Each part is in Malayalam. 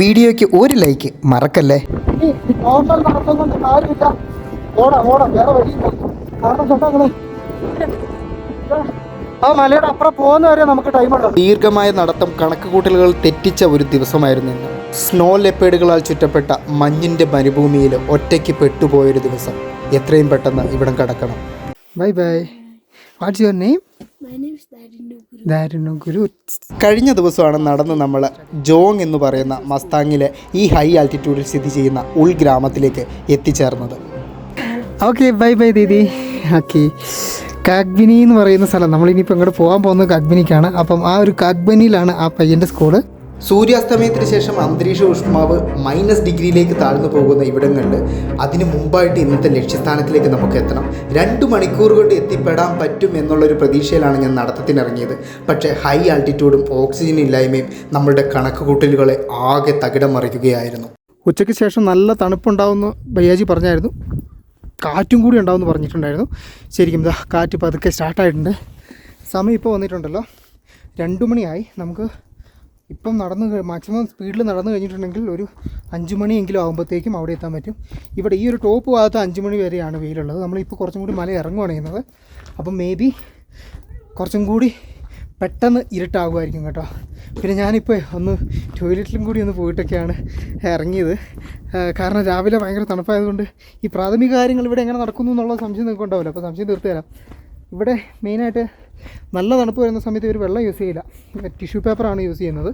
വീഡിയോയ്ക്ക് ഒരു ലൈക്ക് മറക്കല്ലേ? കാര്യമില്ല. ഓടാം ഓടാം വേറെ വഴിയില്ല കാരണം ചേട്ടാ ആ മലയുടെ അപ്പുറം പോകുന്ന വരെ നമുക്ക് ടൈം ഉണ്ടോ ദീർഘമായ നടത്തം കണക്കുകൂട്ടലുകൾ തെറ്റിച്ച ഒരു ദിവസമായിരുന്നു ഇന്ന്. സ്നോ ലെപ്പേഡുകളാൽ ചുറ്റപ്പെട്ട മഞ്ഞിന്റെ മരുഭൂമിയിൽ ഒറ്റയ്ക്ക് പെട്ടുപോയൊരു ദിവസം. എത്രയും പെട്ടെന്ന് ഇവിടം കടക്കണം. Bye bye what's your name My name is Darino Guru. ദാരുണ ഗുരു കഴിഞ്ഞ ദിവസമാണ് നടന്ന് നമ്മൾ ജോങ് എന്ന് പറയുന്ന മസ്താങ്ങിലെ ഈ ഹൈ ആൾട്ടിറ്റ്യൂഡിൽ സ്ഥിതി ചെയ്യുന്ന ഉൾഗ്രാമത്തിലേക്ക് എത്തിച്ചേർന്നത്. Okay bye bye Didi okay Kagbeni എന്ന് പറയുന്ന സ്ഥലം. നമ്മളിനിയിപ്പോൾ ഇങ്ങോട്ട് പോകാൻ പോകുന്നത് കാഗ്ബിനിക്കാണ് അപ്പം ആ ഒരു കാഗ്ബനിയിലാണ് ആ പയ്യന്റെ സ്കൂൾ സൂര്യാസ്തമയത്തിന് ശേഷം അന്തരീക്ഷ ഊഷ്മാവ് മൈനസ് ഡിഗ്രിയിലേക്ക് താഴ്ന്നു പോകുന്ന ഇവിടങ്ങളിൽ അതിനു മുമ്പായിട്ട് ഇന്നത്തെ ലക്ഷ്യസ്ഥാനത്തിലേക്ക് നമുക്ക് എത്തണം. രണ്ട് മണിക്കൂർ കൊണ്ട് എത്തിപ്പെടാൻ പറ്റും എന്നുള്ളൊരു പ്രതീക്ഷയിലാണ് ഞാൻ നടത്തത്തിനിറങ്ങിയത്. പക്ഷേ ഹൈ ആൾട്ടിറ്റ്യൂഡും ഓക്സിജൻ ഇല്ലായ്മയും നമ്മളുടെ കണക്കുകൂട്ടലുകളെ ആകെ തകിടം മറിക്കുകയായിരുന്നു. ഉച്ചയ്ക്ക് ശേഷം നല്ല തണുപ്പുണ്ടാവുമെന്ന് ബയ്യാജി പറഞ്ഞായിരുന്നു. കാറ്റും കൂടി ഉണ്ടാവുമെന്ന് പറഞ്ഞിട്ടുണ്ടായിരുന്നു. ശരിക്കും കാറ്റ് പതുക്കെ സ്റ്റാർട്ടായിട്ടുണ്ട് സമയം ഇപ്പോൾ വന്നിട്ടുണ്ടല്ലോ. രണ്ട് മണിയായി. നമുക്ക് ഇപ്പം നടന്ന് മാക്സിമം സ്പീഡിൽ നടന്നു കഴിഞ്ഞിട്ടുണ്ടെങ്കിൽ ഒരു അഞ്ച് മണിയെങ്കിലും ആകുമ്പോഴത്തേക്കും അവിടെ എത്താൻ പറ്റും. ഇവിടെ ഈ ഒരു ടോപ്പ് ഭാഗത്ത് അഞ്ച് മണി വരെയാണ് വെയിലുള്ളത്. നമ്മളിപ്പോൾ കുറച്ചും കൂടി മല ചെയ്യുന്നത്. അപ്പം മേ ബി കുറച്ചും കൂടി പെട്ടെന്ന് ഇരുട്ടാകുമായിരിക്കും കേട്ടോ. പിന്നെ ഞാനിപ്പോൾ ഒന്ന് ടോയ്ലറ്റിലും കൂടി ഒന്ന് പോയിട്ടൊക്കെയാണ് ഇറങ്ങിയത്. കാരണം രാവിലെ ഭയങ്കര തണുപ്പായതുകൊണ്ട് ഈ പ്രാഥമിക കാര്യങ്ങൾ ഇവിടെ എങ്ങനെ നടക്കുന്നു എന്നുള്ള സംശയം നിങ്ങൾക്ക് ഉണ്ടാവില്ല അപ്പോൾ സംശയം തീർത്തുതരാം ഇവിടെ മെയിനായിട്ട് നല്ല തണുപ്പ് വരുന്ന സമയത്ത് ഇവർ വെള്ളം യൂസ് ചെയ്യില്ല. ടിഷ്യൂ പേപ്പറാണ് യൂസ് ചെയ്യുന്നത്.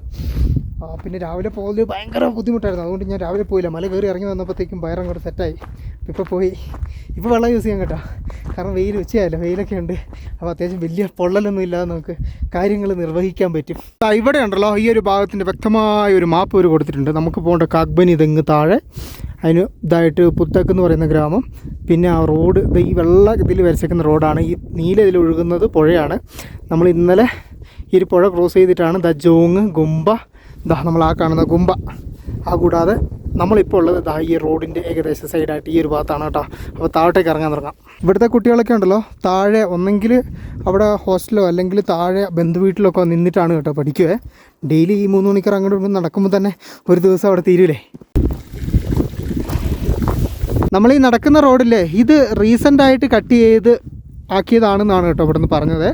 പിന്നെ രാവിലെ പോകുന്നത് ഭയങ്കര ബുദ്ധിമുട്ടായിരുന്നു. അതുകൊണ്ട് ഞാൻ രാവിലെ പോയില്ല. മല കയറി ഇറങ്ങി വന്നപ്പോഴത്തേക്കും വയറങ്ങോട്ട് സെറ്റായി ഇപ്പോൾ പോയി. ഇപ്പോൾ വെള്ളം യൂസ് ചെയ്യാൻ കേട്ടോ. കാരണം വെയിൽ ഉച്ചയായല്ലോ വെയിലൊക്കെ ഉണ്ട്. അപ്പോൾ അത്യാവശ്യം വലിയ പൊള്ളലൊന്നും ഇല്ലാതെ നമുക്ക് കാര്യങ്ങൾ നിർവഹിക്കാൻ പറ്റും. ഇവിടെ ഉണ്ടല്ലോ ഈ ഒരു ഭാഗത്തിന്റെ വ്യക്തമായ ഒരു മാപ്പ് ഒരു കൊടുത്തിട്ടുണ്ട്. നമുക്ക് പോകേണ്ട കാഗ്ബനി തെങ്ങ് താഴെ. അതിന് ഇതായിട്ട് പുത്തക്ക് എന്ന് പറയുന്ന ഗ്രാമം. പിന്നെ ആ റോഡ് ഇത് ഈ വെള്ള ഇതിൽ വരച്ചേക്കുന്ന റോഡാണ് ഈ നീല ഇതിൽ ഒഴുകുന്നത് പുഴയാണ്. നമ്മൾ ഇന്നലെ ഈ ഒരു പുഴ ക്രോസ് ചെയ്തിട്ടാണ് ദ ജോങ് ഗുംബ. ദ നമ്മൾ ആ കാണുന്ന ഗുംബ. ആ കൂടാതെ നമ്മളിപ്പോൾ ഉള്ളത് ദാ ഈ റോഡിന്റെ ഏകദേശം സൈഡായിട്ട് ഈ ഒരു ഭാഗത്താണ് കേട്ടോ. അപ്പോൾ താഴോട്ടേക്ക് ഇറങ്ങാൻ തുടങ്ങാം. ഇവിടുത്തെ കുട്ടികളൊക്കെ ഉണ്ടല്ലോ? താഴെ ഒന്നെങ്കിൽ അവിടെ ഹോസ്റ്റലോ അല്ലെങ്കിൽ താഴെ ബന്ധുവീട്ടിലൊക്കെ നിന്നിട്ടാണ് കേട്ടോ പഠിക്കുവേ. ഡെയിലി ഈ മൂന്ന് മണിക്കൂർ അങ്ങോട്ട് നടക്കുമ്പോൾ തന്നെ ഒരു ദിവസം അവിടെ തീരൂലേ? നമ്മൾ ഈ നടക്കുന്ന റോഡില്ലേ ഇത് റീസെന്റായിട്ട് കട്ട് ചെയ്ത് ആക്കിയതാണെന്നാണ് കേട്ടോ ഇവിടെ നിന്ന് പറഞ്ഞത്.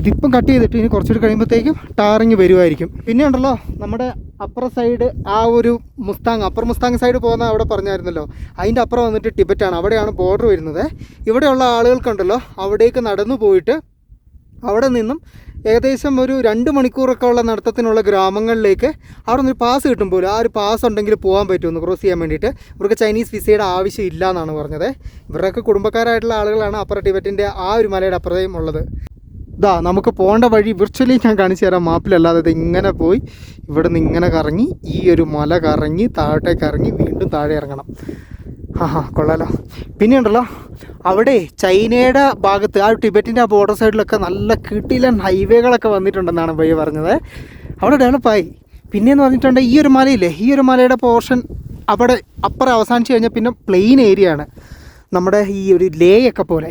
ഇതിപ്പം കട്ട് ചെയ്തിട്ട് ഇനി കുറച്ചുകൂടി കഴിയുമ്പോഴത്തേക്കും ടാറിങ് വരുമായിരിക്കും പിന്നെ ഉണ്ടല്ലോ നമ്മുടെ അപ്പുറ സൈഡ് ആ ഒരു മുസ്താങ് അപ്പർ മുസ്താങ് സൈഡ് പോകുന്ന അവിടെ പറഞ്ഞായിരുന്നല്ലോ. അതിന്റെ അപ്പുറം വന്നിട്ട് ടിബറ്റാണ് അവിടെയാണ് ബോർഡർ വരുന്നത്. ഇവിടെയുള്ള ആളുകൾക്കുണ്ടല്ലോ അവിടേക്ക് നടന്നു പോയിട്ട് അവിടെ നിന്നും ഏകദേശം ഒരു രണ്ട് മണിക്കൂറൊക്കെ ഉള്ള നടത്തത്തിനുള്ള ഗ്രാമങ്ങളിലേക്ക് അവിടെ നിന്ന് പാസ് കിട്ടും പോലും. ആ ഒരു പാസ് ഉണ്ടെങ്കിൽ പോകാൻ പറ്റുമെന്ന് ക്രോസ് ചെയ്യാൻ വേണ്ടിയിട്ട്. ഇവർക്ക് ചൈനീസ് വിസയുടെ ആവശ്യം ഇല്ല എന്നാണ് പറഞ്ഞത്. ഇവരുടെയൊക്കെ കുടുംബക്കാരായിട്ടുള്ള ആളുകളാണ് അപ്പുറ ടിബറ്റിന്റെ ആ ഒരു മലയുടെ അപ്പുറത്തേയും ഉള്ളത്. ഇതാ നമുക്ക് പോകേണ്ട വഴി വിർച്വലി ഞാൻ കാണിച്ചു തരാം. മാപ്പിലല്ലാതെ ഇത് ഇങ്ങനെ പോയി. ഇവിടെ നിന്ന് ഇങ്ങനെ കറങ്ങി ഈ ഒരു മല കറങ്ങി താഴോട്ടേക്ക് ഇറങ്ങി വീണ്ടും താഴെ ഇറങ്ങണം. ആ കൊള്ളാലോ. പിന്നെ ഉണ്ടല്ലോ അവിടെ ചൈനയുടെ ഭാഗത്ത് ആ ടിബറ്റിന്റെ ആ ബോർഡർ സൈഡിലൊക്കെ നല്ല കിട്ടിയില്ല ഹൈവേകളൊക്കെ വന്നിട്ടുണ്ടെന്നാണ് പയ്യ പറഞ്ഞത്. അവിടെ ഡെവലപ്പായി പിന്നെയെന്ന് പറഞ്ഞിട്ടുണ്ടെങ്കിൽ ഈ ഒരു മലയില്ലേ ഈ ഒരു മലയുടെ പോർഷൻ അവിടെ അപ്പുറം അവസാനിച്ച് കഴിഞ്ഞാൽ പിന്നെ പ്ലെയിൻ ഏരിയ ആണ്. നമ്മുടെ ഈ ഒരു ലേയൊക്കെ പോലെ.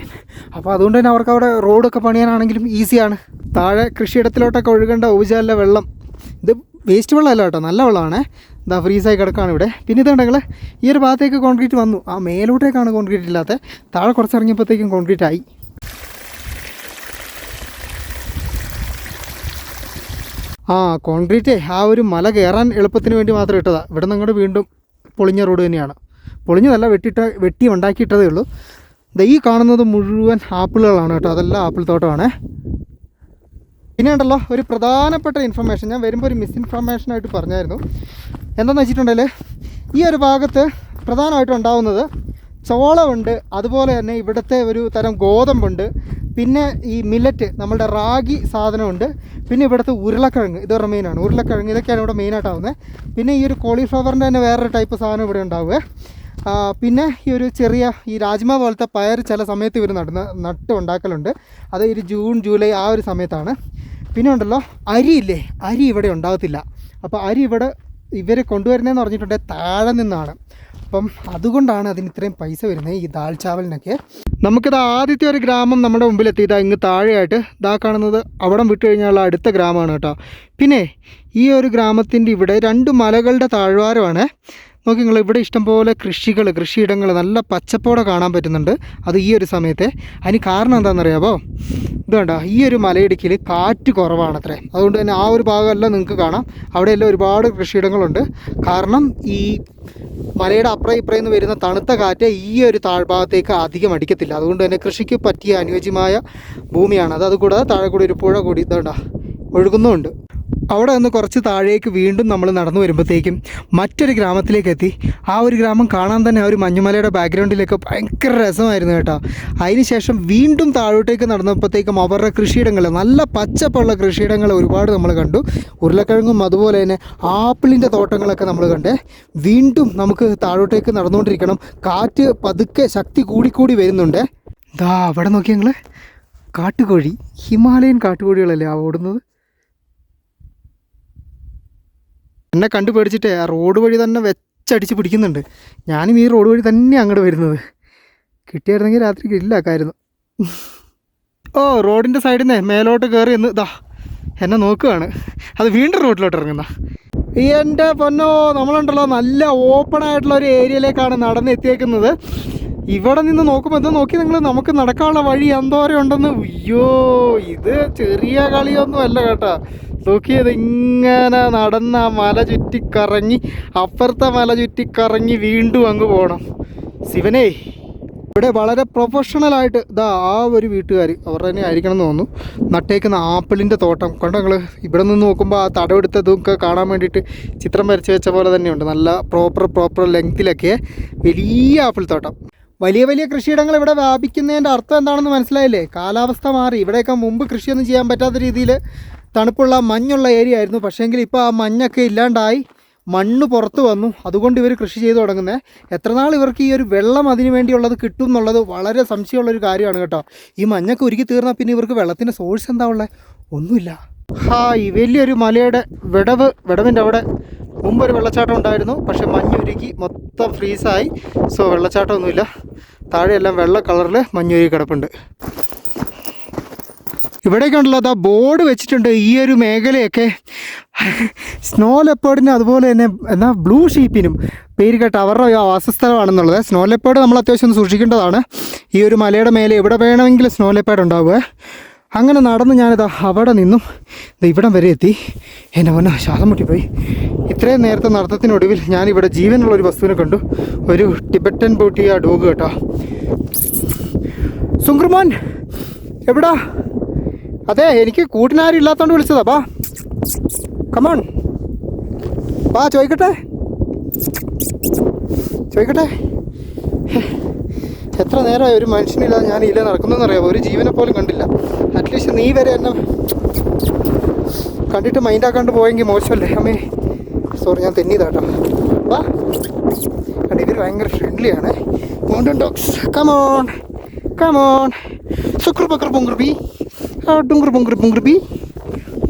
അപ്പോൾ അതുകൊണ്ട് തന്നെ അവർക്ക് അവിടെ റോഡൊക്കെ പണിയാനാണെങ്കിലും ഈസിയാണ് താഴെ കൃഷിയിടത്തിലോട്ടൊക്കെ ഒഴുകേണ്ട ഊജാലിലെ വെള്ളം. ഇത് വേസ്റ്റ് വെള്ളമല്ല കേട്ടോ നല്ല വെള്ളമാണ്. ഇതാ ഫ്രീസായി കിടക്കുകയാണ് ഇവിടെ. പിന്നെ ഇതുണ്ടെങ്കിൽ ഈ ഒരു ഭാഗത്തേക്ക് കോൺക്രീറ്റ് വന്നു. ആ മേലോട്ടേക്കാണ് കോൺക്രീറ്റ് ഇല്ലാത്ത. താഴെ കുറച്ച് ഇറങ്ങിയപ്പോഴത്തേക്കും കോൺക്രീറ്റ് ആയി. ആ കോൺക്രീറ്റ് ആ ഒരു മല കയറാൻ എളുപ്പത്തിന് വേണ്ടി മാത്രം ഇട്ടതാണ് ഇവിടെ നിന്ന് അങ്ങോട്ട് വീണ്ടും പൊളിഞ്ഞ റോഡ് തന്നെയാണ്. പൊളിഞ്ഞതല്ല വെട്ടിട്ട വെട്ടി ഉണ്ടാക്കിയിട്ടതേ ഉള്ളൂ. ദാ ഈ കാണുന്നത് മുഴുവൻ ആപ്പിളുകളാണ് കേട്ടോ. അതെല്ലാം ആപ്പിൾ തോട്ടമാണ്. പിന്നെ ഉണ്ടല്ലോ ഒരു പ്രധാനപ്പെട്ട ഇൻഫർമേഷൻ ഞാൻ വരുമ്പോൾ ഒരു മിസ്ഇൻഫർമേഷനായിട്ട് പറഞ്ഞായിരുന്നു. എന്താണെന്ന് വെച്ചിട്ടുണ്ടെങ്കിൽ ഈ ഒരു ഭാഗത്ത് പ്രധാനമായിട്ടും ഉണ്ടാവുന്നത് ചോളമുണ്ട് അതുപോലെ തന്നെ ഇവിടുത്തെ ഒരു തരം ഗോതമ്പുണ്ട് പിന്നെ ഈ മില്ലറ്റ് നമ്മളുടെ റാഗി സാധനമുണ്ട് പിന്നെ ഇവിടുത്തെ ഉരുളക്കിഴങ്ങ് ഇത് മെയിനാണ് ഉരുളക്കിഴങ്ങ് ഇതൊക്കെയാണ് ഇവിടെ മെയിനായിട്ടാവുന്നത് പിന്നെ ഈ ഒരു കോളിഫ്ലവറിന്റെ തന്നെ വേറൊരു ടൈപ്പ് സാധനം ഇവിടെ ഉണ്ടാവുക. പിന്നെ ഈ ഒരു ചെറിയ ഈ രാജ്മ പോലത്തെ പയർ ചില സമയത്ത് ഇവർ നടുന്ന നട്ട് ഉണ്ടാക്കലുണ്ട്. അത് ഒരു ജൂൺ ജൂലൈ ആ ഒരു സമയത്താണ്. പിന്നെ ഉണ്ടല്ലോ അരിയില്ലേ അരി ഇവിടെ ഉണ്ടാകത്തില്ല. അപ്പോൾ അരി ഇവിടെ ഇവർ കൊണ്ടുവരുന്നതെന്ന് പറഞ്ഞിട്ടുണ്ട് താഴെ നിന്നാണ്. അപ്പം അതുകൊണ്ടാണ് അതിന് ഇത്രയും പൈസ വരുന്നത് ഈ ദാൽ ചാവലിനൊക്കെ നമുക്കിത് ആദ്യത്തെ ഒരു ഗ്രാമം നമ്മുടെ മുമ്പിലെത്തി. ഇതാ ഇങ്ങ് താഴെയായിട്ട് ഇതാ കാണുന്നത് അവിടം വിട്ട് കഴിഞ്ഞാലുള്ള അടുത്ത ഗ്രാമമാണ് കേട്ടോ. പിന്നെ ഈ ഒരു ഗ്രാമത്തിന്റെ ഇവിടെ രണ്ട് മലകളുടെ താഴ്വാരമാണ്. നോക്കി നിങ്ങൾ ഇവിടെ ഇഷ്ടംപോലെ കൃഷികൾ കൃഷിയിടങ്ങൾ നല്ല പച്ചപ്പോടെ കാണാൻ പറ്റുന്നുണ്ട്. അത് ഈ ഒരു സമയത്തെ. അതിന് കാരണം എന്താണെന്നറിയാമോ ഇത് കണ്ടോ ഈ ഒരു മലയിടുക്കിൽ കാറ്റ് കുറവാണത്രേ. അതുകൊണ്ട് തന്നെ ആ ഒരു ഭാഗമെല്ലാം നിങ്ങൾക്ക് കാണാം. അവിടെയെല്ലാം ഒരുപാട് കൃഷിയിടങ്ങളുണ്ട്. കാരണം ഈ മലയുടെ അപ്പുറം ഇപ്പുറം നിന്ന് വരുന്ന തണുത്ത കാറ്റ് ഈ ഒരു താഴ്ഭാഗത്തേക്ക് അധികം അടിക്കത്തില്ല. അതുകൊണ്ട് തന്നെ കൃഷിക്ക് പറ്റിയ അനുയോജ്യമായ ഭൂമിയാണ്. അത് അതുകൂടാതെ താഴെ കൂടി ഒരു പുഴ കൂടി ഇതുണ്ട ഒഴുകുന്നുമുണ്ട്. അവിടെ നിന്ന് കുറച്ച് താഴേക്ക് വീണ്ടും നമ്മൾ നടന്നു വരുമ്പോഴത്തേക്കും മറ്റൊരു ഗ്രാമത്തിലേക്ക് എത്തി. ആ ഒരു ഗ്രാമം കാണാൻ തന്നെ ആ ഒരു മഞ്ഞുമലയുടെ ബാക്ക്ഗ്രൗണ്ടിലൊക്കെ ഭയങ്കര രസമായിരുന്നു കേട്ടോ. അതിനുശേഷം വീണ്ടും താഴോട്ടേക്ക് നടന്നപ്പോഴത്തേക്കും അവരുടെ കൃഷിയിടങ്ങൾ നല്ല പച്ചപ്പുള്ള കൃഷിയിടങ്ങൾ ഒരുപാട് നമ്മൾ കണ്ടു. ഉരുളക്കിഴങ്ങും അതുപോലെ തന്നെ ആപ്പിളിന്റെ തോട്ടങ്ങളൊക്കെ നമ്മൾ കണ്ടേ. വീണ്ടും നമുക്ക് താഴോട്ടേക്ക് നടന്നുകൊണ്ടിരിക്കണം. കാറ്റ് പതുക്കെ ശക്തി കൂടിക്കൂടി വരുന്നുണ്ട്. ദാ അവിടെ നോക്കി ഞങ്ങൾ കാട്ടുകോഴി. ഹിമാലയൻ കാട്ടുകോഴികളല്ലേ ആ ഓടുന്നത്? എന്നെ കണ്ടു പേടിച്ചിട്ടേ ആ റോഡ് വഴി തന്നെ വെച്ചടിച്ച് പിടിക്കുന്നുണ്ട്. ഞാനും ഈ റോഡ് വഴി തന്നെ അങ്ങോട്ട് വരുന്നത്. കിട്ടിയായിരുന്നെങ്കിൽ രാത്രി ഗ്രില്ലാക്കായിരുന്നു. ഓ റോഡിന്റെ സൈഡിൽ നിന്ന് മേലോട്ട് കയറി എന്ന് ഇതാ എന്നെ നോക്കുകയാണ് അത് വീണ്ടും റോഡിലോട്ട് ഇറങ്ങുന്ന. എന്റെ പൊന്നോ നമ്മളുണ്ടല്ലോ നല്ല ഓപ്പൺ ആയിട്ടുള്ള ഒരു ഏരിയയിലേക്കാണ് നടന്ന് എത്തിയേക്കുന്നത്. ഇവിടെ നിന്ന് നോക്കുമ്പോൾ ഇത് നോക്കി നിങ്ങൾ നമുക്ക് നടക്കാനുള്ള വഴി എന്തോരം ഉണ്ടെന്ന്. അയ്യോ ഇത് ചെറിയ കളിയൊന്നും അല്ല കേട്ടോ. നോക്കിയത് ഇങ്ങനെ നടന്ന ആ മല ചുറ്റിക്കറങ്ങി അപ്പുറത്തെ മല ചുറ്റിക്കറങ്ങി വീണ്ടും അങ്ങ് പോകണം ശിവനേ ഇവിടെ വളരെ പ്രൊഫഷണലായിട്ട് ഇതാ ആ ഒരു വീട്ടുകാർ അവർ തന്നെ ആയിരിക്കണം എന്ന് തോന്നുന്നു. നട്ടേക്കുന്ന ആപ്പിളിന്റെ തോട്ടം. കണ്ടോ നിങ്ങൾ ഇവിടെ നിന്ന് നോക്കുമ്പോൾ ആ തടവെടുത്തതൊക്കെ കാണാൻ വേണ്ടിയിട്ട് ചിത്രം വരച്ച് വെച്ച പോലെ തന്നെയുണ്ട്. നല്ല പ്രോപ്പർ പ്രോപ്പർ ലെങ്തിലൊക്കെ വലിയ ആപ്പിൾ തോട്ടം. വലിയ വലിയ കൃഷിയിടങ്ങൾ ഇവിടെ വ്യാപിക്കുന്നതിന്റെ അർത്ഥം എന്താണെന്ന് മനസ്സിലായില്ലേ? കാലാവസ്ഥ മാറി. ഇവിടെയൊക്കെ മുമ്പ് കൃഷിയൊന്നും ചെയ്യാൻ പറ്റാത്ത രീതിയിൽ തണുപ്പുള്ള മഞ്ഞുള്ള ഏരിയ ആയിരുന്നു. പക്ഷേങ്കിൽ ഇപ്പോൾ ആ മഞ്ഞൊക്കെ ഇല്ലാണ്ടായി മണ്ണ് പുറത്ത് വന്നു. അതുകൊണ്ട് ഇവർ കൃഷി ചെയ്തു തുടങ്ങുന്നത് എത്ര നാൾ ഇവർക്ക് ഈ ഒരു വെള്ളം അതിന് വേണ്ടിയുള്ളത് കിട്ടും എന്നുള്ളത് വളരെ സംശയമുള്ളൊരു കാര്യമാണ് കേട്ടോ. ഈ മഞ്ഞൊക്കെ ഒരുക്കി തീർന്നാൽ പിന്നെ ഇവർക്ക് വെള്ളത്തിന്റെ സോഴ്സ് എന്താ ഉള്ളത് ഒന്നുമില്ല. ഹായ് വലിയൊരു മലയുടെ വിടവ് വിടവിന്റെ അവിടെ മുമ്പ് ഒരു വെള്ളച്ചാട്ടം ഉണ്ടായിരുന്നു. പക്ഷെ മഞ്ഞുരുക്കി മൊത്തം ഫ്രീസായി സോ വെള്ളച്ചാട്ടമൊന്നുമില്ല താഴെയെല്ലാം വെള്ള കളറിൽ മഞ്ഞുരുക്കി കിടപ്പുണ്ട്. ഇവിടേക്ക് ഉണ്ടല്ലോ അതാ ബോർഡ് വെച്ചിട്ടുണ്ട് ഈ ഒരു മേഖലയൊക്കെ. സ്നോ ലെപ്പേർഡിന് അതുപോലെ തന്നെ എന്നാ ബ്ലൂ ഷീപ്പിനും പേര് കേട്ട അവരുടെ വാസസ്ഥലമാണെന്നുള്ളത്. സ്നോ ലെപ്പേർഡ് നമ്മൾ അത്യാവശ്യം സൂക്ഷിക്കേണ്ടതാണ്. ഈ ഒരു മലയുടെ മേലെ എവിടെ വേണമെങ്കിലും സ്നോ ലെപ്പേർഡ് ഉണ്ടാവുക. അങ്ങനെ നടന്ന് ഞാനിതാ അവിടെ നിന്നും. ദേ ഇവിടം വരെ എത്തി. എന്റെ പൊന്നോ ശ്വാസം മുട്ടിപ്പോയി. ഇത്രയും നേരത്തെ നടത്തത്തിനൊടുവിൽ ഞാനിവിടെ ജീവനുള്ള ഒരു വസ്തുവിനെ കണ്ടു. ഒരു ടിബറ്റൻ ബോട്ടിയ ഡോഗ് കേട്ടോ. സുങ്ക്രുമോൻ എവിടാ? അതെ എനിക്ക് കൂട്ടിനാരും ഇല്ലാത്തതുകൊണ്ട് വിളിച്ചതാ. ബാ. കമോൺ ബാ ചോദിക്കട്ടെ? ചോദിക്കട്ടെ? എത്ര നേരമായി ഒരു മനുഷ്യനില്ലാതെ ഞാൻ ഇല്ല നടക്കുന്നതെന്നറിയാമോ ഒരു ജീവനെ പോലും കണ്ടില്ല. അറ്റ്ലീസ്റ്റ് നീ വരെ എന്നെ കണ്ടിട്ട് മൈൻഡാക്കാണ്ട് പോയെങ്കിൽ മോശമല്ലേ? അമ്മേ സോറി ഞാൻ തെന്നിയതാട്ടോ വാ കണ്ട ഇവർ ഭയങ്കര ഫ്രണ്ട്ലിയാണ് mountain dogs come on come on സുക്രു ബക്രു പൊങ്കുറുബി ഡുങ്കുർ പൊങ്കുറി പൊങ്കുറുബി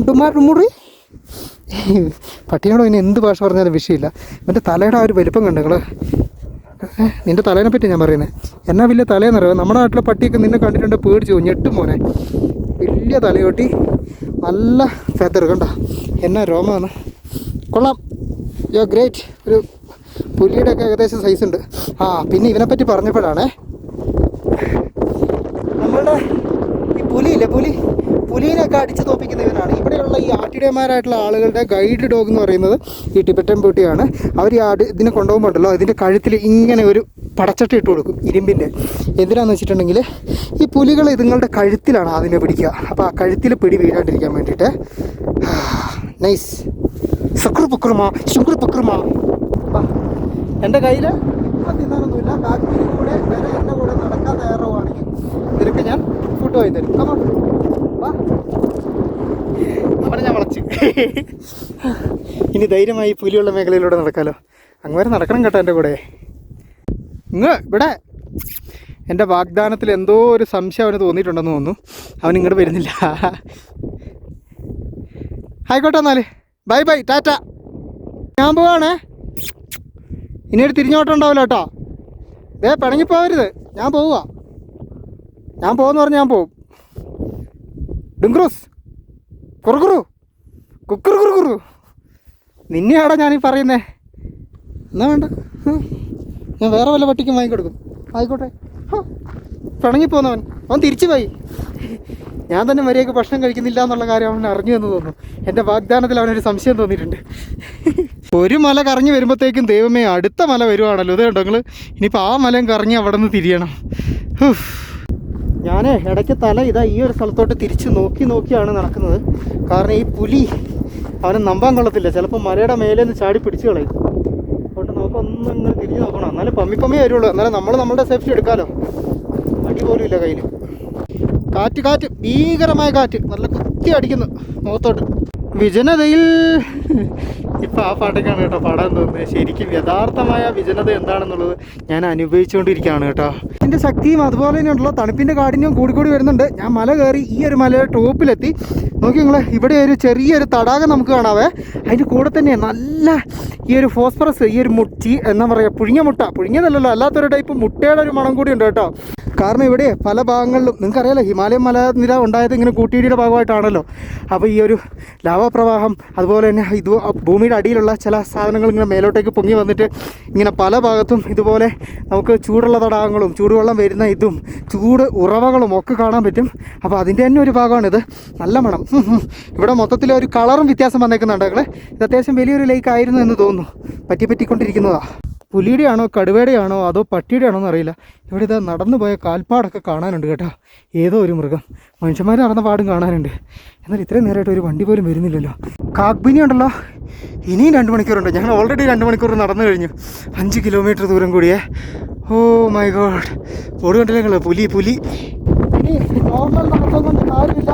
ഡുമാർ ഡുമുറി പട്ടിയോട് ഇനി എന്ത് ഭാഷ പറഞ്ഞാലും വിഷയമില്ല. ഇവന്റെ തലയുടെ ആ ഒരു വലിപ്പം കണ്ടു നിന്റെ തലേനെ പറ്റി ഞാൻ പറയുന്നത് എന്നാ വലിയ തലേന്നറിയാം? നമ്മുടെ നാട്ടിലെ പട്ടിയൊക്കെ നിന്നെ കണ്ടിട്ടുണ്ട് പേടിച്ചു ഞെട്ടും മോനെ. വലിയ തലയോട്ടി നല്ല ഫെദർ കണ്ട? എന്നാ രോമാണ് കൊള്ളാം. യോ ഗ്രേറ്റ് ഒരു പുലിയുടെ ഒക്കെ ഏകദേശം സൈസ് ഉണ്ട്. ആ പിന്നെ ഇവനെപ്പറ്റി പറഞ്ഞപ്പോഴാണേ. നമ്മളുടെ പുലിയില്ലേ പുലി പുലിനെയൊക്കെ അടിച്ചു തോപ്പിക്കുന്ന ഇവനാണ്. ഇവിടെയുള്ള ഈ ആട്ടിടയന്മാരായിട്ടുള്ള ആളുകളുടെ ഗൈഡ് ഡോഗ് എന്ന് പറയുന്നത് ഈ ടിബറ്റൻ പൂട്ടിയാണ് അവർ ഈ ആട് ഇതിനെ കൊണ്ടുപോകുമ്പോണ്ടല്ലോ അതിന്റെ കഴുത്തിൽ ഇങ്ങനെ ഒരു പടച്ചട്ട ഇട്ട് കൊടുക്കും ഇരുമ്പിന്റെ എന്തിനാണെന്ന് വെച്ചിട്ടുണ്ടെങ്കിൽ ഈ പുലികൾ ഇതുങ്ങളുടെ കഴുത്തിലാണ് അതിനെ പിടിക്കുക. അപ്പോൾ ആ കഴുത്തിൽ പിടി വീഴാണ്ടിരിക്കാൻ വേണ്ടിയിട്ട്. നൈസ് സക്രു പുക്രുമാ ശുക്രു പുക്രുമാ എന്റെ കയ്യിൽ തിന്നാനൊന്നുമില്ല. കാശ്മീരി കൂടെ വരെ എന്റെ കൂടെ നടക്കാൻ തയ്യാറാവുകയാണെങ്കിൽ നിനക്ക് ഞാൻ ഫുഡ് വാങ്ങി തരും. വാ. ഞാൻ വളച്ച്. ഇനി ധൈര്യമായി പുലിയുള്ള മേഖലയിലൂടെ നടക്കാലോ. അങ്ങ് വരെ നടക്കണം കേട്ടോ എന്റെ കൂടെ. ഇങ്ങ് ഇവിടെ. എന്റെ വാഗ്ദാനത്തിൽ എന്തോ ഒരു സംശയം അവന് തോന്നിയിട്ടുണ്ടെന്ന് തോന്നുന്നു. അവൻ ഇങ്ങോട്ട് വരുന്നില്ല. ആയിക്കോട്ടെ എന്നാൽ ബൈ ബൈ ടാറ്റ ഞാൻ പോവാണേ. ഇനി ഒരു തിരിഞ്ഞോട്ടം ഉണ്ടാവില്ല കേട്ടോ. ദേ പിണങ്ങിപ്പോവരുത്. ഞാൻ പോവുക ഞാൻ പോകുമെന്ന് പറഞ്ഞാൽ ഞാൻ പോകും. ഡുങ്ക്രൂസ് കുറുകുറു കുക്കുറു കുറുകുറു നിന്നെയാടാ ഞാനീ പറയുന്നേ. എന്നാ വേണ്ട. ഞാൻ വേറെ വല്ല പട്ടിക്കും വാങ്ങിക്കൊടുക്കും. ആയിക്കോട്ടെ. പിണങ്ങിപ്പോന്നവൻ അവൻ തിരിച്ചു പോയി. ഞാൻ തന്നെ മര്യാദയ്ക്ക് ഭക്ഷണം കഴിക്കുന്നില്ല എന്നുള്ള കാര്യം അവൻ അറിഞ്ഞു എന്ന് തോന്നുന്നു. എന്റെ വാഗ്ദാനത്തിൽ അവനൊരു സംശയം തോന്നിയിട്ടുണ്ട്. ഒരു മല കറങ്ങി വരുമ്പോഴത്തേക്കും ദൈവമേ അടുത്ത മല വരുവാണല്ലോ. ഇത് കണ്ടോ നിങ്ങൾ ഇനിയിപ്പോൾ ആ മലയും കറങ്ങി അവിടെ നിന്ന് തിരിയണം ഞാനേ ഇടയ്ക്ക് തല ഇതാ ഈ ഒരു സ്ഥലത്തോട്ട് തിരിച്ച് നോക്കി നോക്കിയാണ് നടക്കുന്നത്. കാരണം ഈ പുലി അവനെ നമ്പാൻ കൊള്ളത്തില്ല. ചിലപ്പോൾ മലയുടെ മേലെ നിന്ന് ചാടി പിടിച്ചു കളയും. അതുകൊണ്ട് നമുക്കൊന്നും ഇങ്ങനെ തിരിഞ്ഞ് നോക്കണം. എന്നാലും പമ്മി പമ്മി വരുള്ളൂ. എന്നാലും നമ്മൾ നമ്മുടെ സേഫ്റ്റി എടുക്കാമല്ലോ അടി പോലും ഇല്ല കയ്യിൽ കാറ്റ് കാറ്റ്. ഭീകരമായ കാറ്റ്. നല്ല കുത്തി അടിക്കുന്നു. മുഖത്തോട്ട്. വിജനതയിൽ ഇപ്പം ആ പാട്ടൊക്കെയാണ് കേട്ടോ പാടാൻ തോന്നുന്നത്. ശരിക്കും യഥാർത്ഥമായ വിജനത എന്താണെന്നുള്ളത് ഞാൻ അനുഭവിച്ചുകൊണ്ടിരിക്കുകയാണ് കേട്ടോ. ഇതിന്റെ ശക്തിയും അതുപോലെ തന്നെയുള്ള തണുപ്പിന്റെ കാഠിന്യവും കൂടിക്കൂടി വരുന്നുണ്ട്. ഞാൻ മല കയറി ഈ ഒരു മലയുടെ ടോപ്പിലെത്തി. നോക്കി നിങ്ങൾ ഇവിടെ ഒരു ചെറിയൊരു തടാകം നമുക്ക് കാണാവേ. അതിന്റെ കൂടെ തന്നെ നല്ല ഈ ഒരു ഫോസ്ഫറസ് ഈ ഒരു മുട്ടി എന്താ പറയുക പുഴിഞ്ഞ മുട്ട. പുഴിഞ്ഞതല്ലല്ലോ അല്ലാത്തൊരു ടൈപ്പ് മുട്ടയുടെ ഒരു മണം കൂടി ഉണ്ട് കേട്ടോ. കാരണം ഇവിടെ പല ഭാഗങ്ങളിലും നിങ്ങൾക്കറിയാലോ ഹിമാലയൻ മലനിര ഉണ്ടായത് ഇങ്ങനെ കൂട്ടിയിടിയുടെ ഭാഗമായിട്ടാണല്ലോ. അപ്പോൾ ഈ ഒരു ലാവാപ്രവാഹം അതുപോലെ തന്നെ ഇത് ഭൂമിയുടെ അടിയിലുള്ള ചില സാധനങ്ങൾ ഇങ്ങനെ മേലോട്ടേക്ക് പൊങ്ങി വന്നിട്ട് ഇങ്ങനെ പല ഭാഗത്തും ഇതുപോലെ നമുക്ക് ചൂടുള്ള തടാകങ്ങളും ചൂടുവെള്ളം വരുന്ന ഇതും ചൂട് ഉറവകളും ഒക്കെ കാണാൻ പറ്റും. അപ്പോൾ അതിന്റെ തന്നെ ഒരു ഭാഗമാണിത്. നല്ല മണം. ഇവിടെ മൊത്തത്തിൽ ഒരു കളറും വ്യത്യാസം വന്നേക്കുന്നുണ്ട് ഇത് അത്യാവശ്യം വലിയൊരു ലേക്ക് ആയിരുന്നു എന്ന് തോന്നുന്നു. പറ്റി പറ്റിക്കൊണ്ടിരിക്കുന്നതാ. പുലിയുടെ ആണോ കടുവയുടെ ആണോ അതോ പട്ടിയുടെ ആണോ എന്നറിയില്ല. ഇവിടെ ഇതാ നടന്നു പോയ കാൽപ്പാടൊക്കെ കാണാനുണ്ട് കേട്ടോ. ഏതോ ഒരു മൃഗം. മനുഷ്യന്മാർ നടന്ന പാടും കാണാനുണ്ട്. എന്നാൽ ഇത്രയും നേരമായിട്ട് ഒരു വണ്ടി പോലും വരുന്നില്ലല്ലോ. കാഗ്ബിനി ഉണ്ടല്ലോ. ഇനിയും രണ്ട് മണിക്കൂറുണ്ട്. ഞങ്ങൾ ഓൾറെഡി രണ്ട് മണിക്കൂർ നടന്നു കഴിഞ്ഞു. അഞ്ച് കിലോമീറ്റർ ദൂരം കൂടിയേ. Oh my God. ഓട് കണ്ടില്ലെങ്കിലോ പുലി പുലി. ഇനി നോർമൽ നടത്തം കൊണ്ട് കാര്യമില്ല.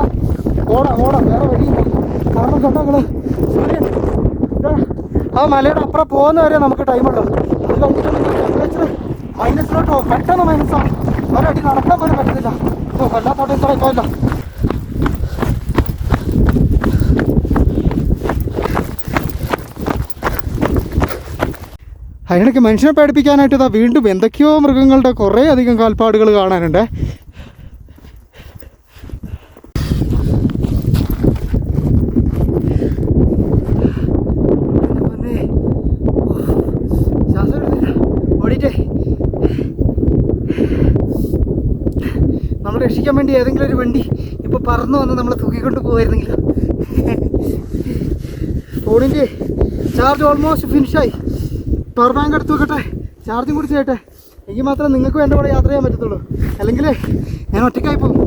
ഓടാം ഓടാം. വേറെ വഴിയില്ല. കാരണം കണ്ടോ സൂര്യൻ ആ മലയുടെ അപ്പുറം പോകുന്നവരെ നമുക്ക് ടൈമുള്ളൂ അത് കഴിഞ്ഞിട്ടുണ്ടെങ്കിൽ ടെമ്പറേച്ചർ മൈനസിലോട്ട് പോകും പെട്ടെന്ന് മൈനസാണ് ഒരടി നടക്കാൻ പോലും പറ്റുന്നില്ല ഓ വല്ലാത്തോട്ടെ ഇത്ര ഇല്ല അതിനിടയ്ക്ക് മനുഷ്യനെ പേടിപ്പിക്കാനായിട്ട് ഇതാ വീണ്ടും എന്തൊക്കെയോ മൃഗങ്ങളുടെ കുറേ അധികം കാൽപ്പാടുകൾ കാണാനുണ്ട്. നമ്മൾ രക്ഷിക്കാൻ വേണ്ടി ഏതെങ്കിലും ഒരു വണ്ടി ഇപ്പോൾ പറന്നു വന്ന് നമ്മളെ തൂക്കിക്കൊണ്ട് പോകുമായിരുന്നെങ്കിൽ ഫോണിന്റെ ചാർജ് ഓൾമോസ്റ്റ് ഫിനിഷായി പവർ ബാങ്ക് എടുത്ത് വെക്കട്ടെ ചാർജും കൂടി ചെയ്യട്ടെ. എങ്കിൽ മാത്രമേ നിങ്ങൾക്ക് വേണ്ട കൂടെ യാത്ര ചെയ്യാൻ പറ്റത്തുള്ളൂ. അല്ലെങ്കിൽ ഞാൻ ഒറ്റയ്ക്കായി പോകും.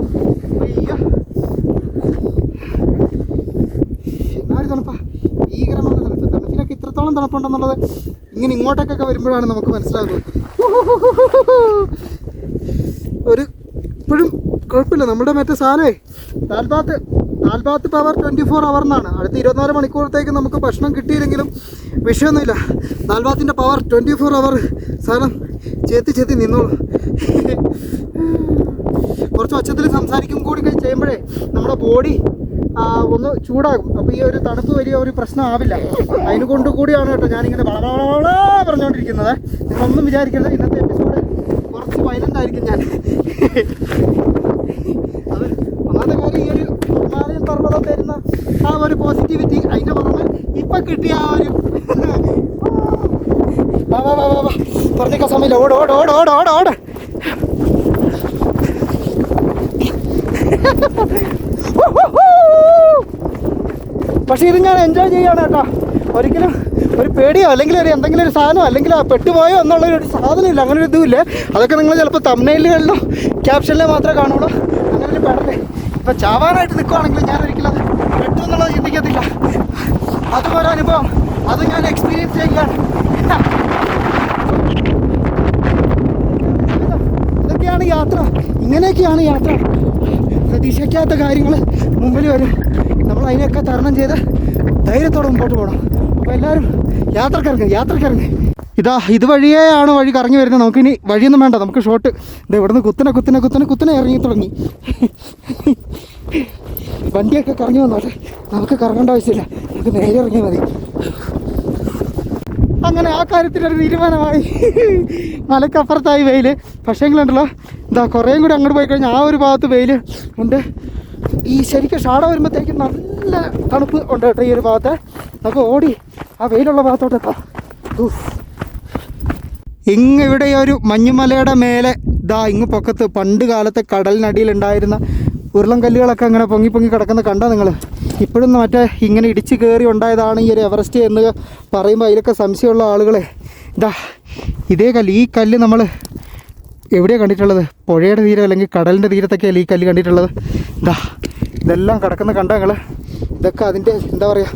അയ്യോ. തണുപ്പാ. ഭീകരമായ തണുപ്പ്. തണുപ്പിനൊക്കെ ഇത്രത്തോളം തണുപ്പുണ്ടെന്നുള്ളത് ഇങ്ങനെ ഇങ്ങോട്ടേക്കൊക്കെ വരുമ്പോഴാണ് നമുക്ക് മനസ്സിലാകുന്നത് ഒരു ഇപ്പോഴും കുഴപ്പമില്ല. നമ്മുടെ മറ്റേ സാധനമേ dal bhat dal bhat power twenty four hour എന്നാണ് അടുത്ത ഇരുപത്തിനാല് മണിക്കൂറത്തേക്ക് നമുക്ക് ഭക്ഷണം കിട്ടിയില്ലെങ്കിലും വിഷയമൊന്നുമില്ല. താൽപാത്തിന്റെ പവർ ട്വന്റി ഫോർ അവർ സാധനം ചേത്തി ചേത്തി നിന്നോളൂ. കുറച്ച് ഒച്ചത്തിൽ സംസാരിക്കും കൂടി ചെയ്യുമ്പോഴേ നമ്മുടെ ബോഡി ഒന്ന് ചൂടാകും. അപ്പോൾ ഈ ഒരു തണുപ്പ് വലിയ ഒരു പ്രശ്നമാവില്ല അതിന് കൊണ്ട് കൂടിയാണ് കേട്ടോ ഞാനിങ്ങനെ വളരെ പറഞ്ഞുകൊണ്ടിരിക്കുന്നത് നിങ്ങളൊന്നും വിചാരിക്കരുത്. ഇന്നത്തെ എപ്പിസോഡ് കുറച്ച് വയലന്റ് ആയിരിക്കും ഞാൻ. അത് ഒന്നാമത്തെ കാര്യം ഈ ഒരു ഹിമാലയൻ പർവതം തരുന്ന ആ ഒരു പോസിറ്റിവിറ്റി അതിന്റെ പുറമെ ഇപ്പം കിട്ടിയ ആ ഒരു വാ വാ വാ വാ സമയമില്ല. ഓട് ഓട് ഓട് ഓട് ഓട് ഓട്. പക്ഷേ ഇത് ഞാൻ എൻജോയ് ചെയ്യാണ് കേട്ടോ. ഒരിക്കലും ഒരു പേടിയോ? അല്ലെങ്കിൽ ഒരു എന്തെങ്കിലും ഒരു സാധനമോ? അല്ലെങ്കിൽ ആ പെട്ടുപോയോ എന്നുള്ള ഒരു സാധനം ഇല്ല അങ്ങനെ ഒരു ഇതുമില്ല. അതൊക്കെ നിങ്ങൾ ചിലപ്പോൾ തമ്മനയിലുകളിലോ ക്യാപ്ഷനിലോ മാത്രമേ കാണുള്ളൂ. അങ്ങനെ ഒരു പെടത്തെ ഇപ്പം ചാവാനായിട്ട് നിൽക്കുവാണെങ്കിൽ ഞാൻ ഒരിക്കലും അത് പെട്ടു എന്നുള്ളത് ചിന്തിക്കത്തില്ല. അതും ഒരു അനുഭവം. അത് ഞാൻ എക്സ്പീരിയൻസ് ചെയ്യുകയാണ്. ഇതൊക്കെയാണ് യാത്ര. ഇങ്ങനെയൊക്കെയാണ് യാത്ര. പ്രതീക്ഷിക്കാത്ത കാര്യങ്ങൾ മുമ്പിൽ വരും. നമ്മൾ അതിനെയൊക്കെ തരണം ചെയ്ത് ധൈര്യത്തോടെ മുമ്പോട്ട് പോകണം. അപ്പോൾ എല്ലാവരും യാത്രക്കിറങ്ങി യാത്രക്കിറങ്ങ് ഇതാ ഇതുവഴിയാണ് വഴി കറങ്ങി വരുന്നത്. നമുക്കിനി വഴിയൊന്നും വേണ്ട. നമുക്ക് ഷോട്ട് ഇത് ഇവിടുന്ന് കുത്തനെ കുത്തനെ കുത്തനെ കുത്തനെ ഇറങ്ങി തുടങ്ങി. വണ്ടിയൊക്കെ കറങ്ങി വന്നോട്ടെ നമുക്ക് കറങ്ങേണ്ട ആവശ്യമില്ല. നമുക്ക് നേരെ ഇറങ്ങിയാൽ മതി. അങ്ങനെ ആ കാര്യത്തിലൊരു തീരുമാനമായി. മലക്കപ്പുറത്തായി വെയിൽ പക്ഷേങ്കിലുണ്ടല്ലോ എന്താ കുറേയും കൂടി അങ്ങോട്ട് പോയി കഴിഞ്ഞാൽ ആ ഒരു ഭാഗത്ത് വെയിൽ ഉണ്ട്. ഈ ശരിക്കും ഷാട വരുമ്പോഴത്തേക്കും നല്ല തണുപ്പ് ഉണ്ട് കേട്ടോ ഈ ഒരു ഭാഗത്ത്. നമുക്ക് ഓടി ആ വെയിലുള്ള ഭാഗത്തോട്ട് എത്താം. ഇങ്ങ് ഇവിടെ ഒരു മഞ്ഞുമലയുടെ മേലെ ഇതാ ഇങ്ങ് പൊക്കത്ത് പണ്ട് കാലത്തെ കടലിനടിയിലുണ്ടായിരുന്ന ഉരുളം കല്ലുകളൊക്കെ അങ്ങനെ പൊങ്ങി പൊങ്ങി കിടക്കുന്ന കണ്ടോ നിങ്ങൾ ഇപ്പോഴും മറ്റേ ഇങ്ങനെ ഇടിച്ച് കയറി ഉണ്ടായതാണ് ഈ ഒരു എവറസ്റ്റ് എന്ന് പറയുമ്പോൾ അതിലൊക്കെ സംശയമുള്ള ആളുകളെ. ഇതാ ഇതേ കല്ല് ഈ കല്ല് നമ്മൾ എവിടെയാണ് കണ്ടിട്ടുള്ളത്? പുഴയുടെ തീരം അല്ലെങ്കിൽ കടലിന്റെ തീരത്തൊക്കെയല്ലേ ഈ കല്ല് കണ്ടിട്ടുള്ളത്? ഇതാ ഇതെല്ലാം കിടക്കുന്ന കണ്ട ഞങ്ങൾ ഇതൊക്കെ അതിന്റെ എന്താ പറയുക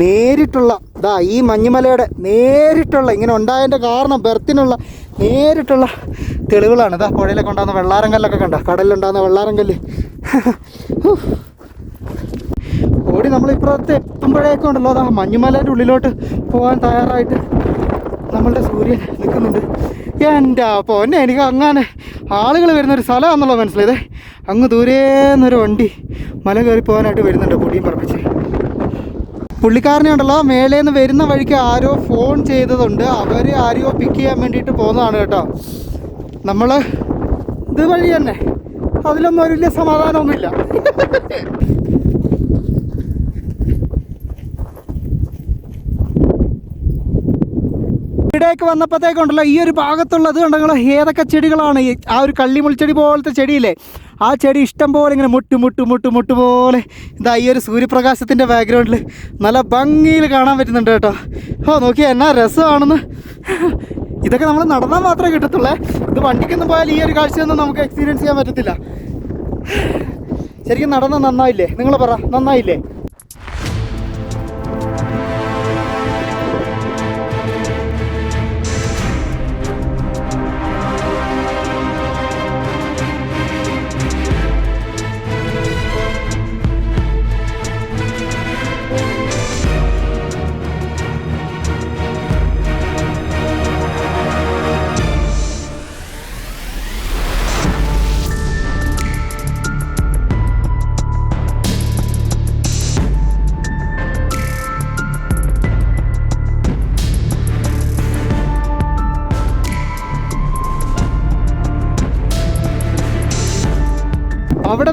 നേരിട്ടുള്ള ഇതാ ഈ മഞ്ഞുമലയുടെ നേരിട്ടുള്ള ഇങ്ങനെ ഉണ്ടായതിന്റെ കാരണം ബെർത്തിനുള്ള നേരിട്ടുള്ള തെളിവുകളാണ്. ഇതാ പുഴയിലൊക്കെ ഉണ്ടാകുന്ന വെള്ളാരം കല്ലൊക്കെ കണ്ട? കടലിലുണ്ടാകുന്ന വെള്ളാരം കല്ല്. ഓടി നമ്മൾ ഇപ്പുറത്ത് എത്തുമ്പോഴേക്കും ഉണ്ടല്ലോ അതാ മഞ്ഞുമലയുടെ ഉള്ളിലോട്ട് പോകാൻ തയ്യാറായിട്ട് നമ്മളുടെ സൂര്യൻ നിൽക്കുന്നുണ്ട്. എന്റെ പൊന്നെ എനിക്ക് അങ്ങനെ ആളുകൾ വരുന്നൊരു സ്ഥലമാണെന്നുള്ള മനസ്സിലായത് അങ്ങ് ദൂരേന്നൊരു വണ്ടി മല കയറി പോകാനായിട്ട് വരുന്നുണ്ട് പൊടിയും പറപ്പിച്ച് പുള്ളിക്കാരനെ ഉണ്ടല്ലോ മേലേന്ന് വരുന്ന വഴിക്ക് ആരോ ഫോൺ ചെയ്തതുണ്ട്. അവർ ആരെയോ പിക്ക് ചെയ്യാൻ വേണ്ടിയിട്ട് പോകുന്നതാണ് കേട്ടോ. നമ്മൾ ഇത് വഴി തന്നെ. അതിലൊന്നും ഒരു വലിയ സമാധാനമൊന്നുമില്ല. ഇവിടേക്ക് വന്നപ്പോഴത്തേക്കുണ്ടല്ലോ ഈ ഒരു ഭാഗത്തുള്ളത് കണ്ടോ ഏതൊക്കെ ചെടികളാണ് ഈ ആ ഒരു കള്ളിമുൾച്ചെടി പോലത്തെ ചെടിയില്ലേ? ആ ചെടി ഇഷ്ടം പോലെ ഇങ്ങനെ മുട്ടു മുട്ടു മുട്ടു മുട്ടു പോലെ ഇതാ ഈ ഒരു സൂര്യപ്രകാശത്തിന്റെ ബാക്ക്ഗ്രൗണ്ടിൽ നല്ല ഭംഗിയിൽ കാണാൻ പറ്റുന്നുണ്ട് കേട്ടോ. ഓ നോക്കിയാൽ എന്നാ രസമാണെന്ന്. ഇതൊക്കെ നമ്മൾ നടന്നാൽ മാത്രമേ കിട്ടത്തുള്ളേ. ഇത് വണ്ടിക്കൊന്നും പോയാൽ ഈ ഒരു കാഴ്ചയൊന്നും നമുക്ക് എക്സ്പീരിയൻസ് ചെയ്യാൻ പറ്റത്തില്ല. ശരിക്കും നടന്ന നന്നായില്ലേ? നിങ്ങൾ പറ നന്നായില്ലേ?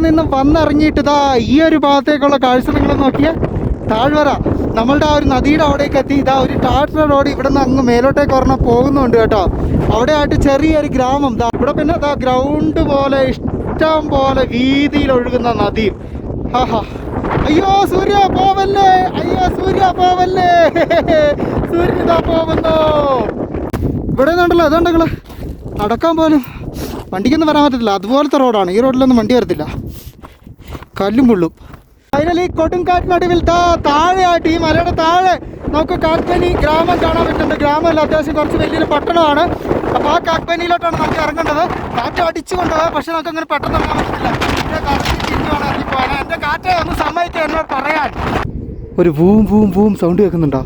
നിന്നും വന്നിറങ്ങിയിട്ട് ഇതാ ഈ ഒരു ഭാഗത്തേക്കുള്ള കാഴ്ച നിങ്ങൾ നോക്കിയാൽ താഴ്വര നമ്മളുടെ ആ ഒരു നദിയുടെ അവിടേക്ക് എത്തി. ഇതാ ഒരു ടാറ്റർ റോഡ് ഇവിടെ നിന്ന് അങ്ങ് മേലോട്ടേക്ക് ഒരെണ്ണം പോകുന്നുണ്ട് കേട്ടോ. അവിടെ ആയിട്ട് ചെറിയൊരു ഗ്രാമം. ഇതാ ഇവിടെ പിന്നെ ദാ ഗ്രൗണ്ട് പോലെ ഇഷ്ടം പോലെ വീതിയിൽ ഒഴുകുന്ന നദി. ഹാ അയ്യോ സൂര്യ പോവല്ലേ? അയ്യോ സൂര്യ പോവല്ലേ? സൂര്യ ഇതാ പോകുന്നു ഇവിടെ നിന്നുണ്ടല്ലോ അതുണ്ടെങ്കിൽ നടക്കാൻ പോലും വണ്ടിക്കൊന്നും വരാൻ പറ്റത്തില്ല. അതുപോലത്തെ റോഡാണ്. ഈ റോഡിലൊന്നും വണ്ടി വരത്തില്ല. കല്ലും പുള്ളും ഫൈനലി കൊടുങ്കാറ്റിനടുവിൽ താ താഴെയായിട്ട് ഈ മലയുടെ താഴെ നമുക്ക് കാക്പനി ഗ്രാമം കാണാൻ പറ്റുന്നുണ്ട്. ഗ്രാമമല്ല അത്യാവശ്യം കുറച്ച് വലിയൊരു പട്ടണമാണ്. അപ്പോൾ ആ കാക്പനിയിലോട്ടാണ് നമുക്ക് ഇറങ്ങേണ്ടത്. കാറ്റ് അടിച്ചു കൊണ്ടുപോകാം പക്ഷെ നമുക്ക് അങ്ങനെ പെട്ടെന്ന് ഇറങ്ങാൻ പറ്റത്തില്ല. എന്റെ കാറ്റ് തിരിഞ്ഞു വേണം ഇറങ്ങി പോകാൻ എന്റെ കാറ്റ് ഒന്ന് സമ്മതിക്കുക എന്നോട് പറയാൻ. ഒരു വൂം വൂം വൂം സൗണ്ട് കേൾക്കുന്നുണ്ടോ?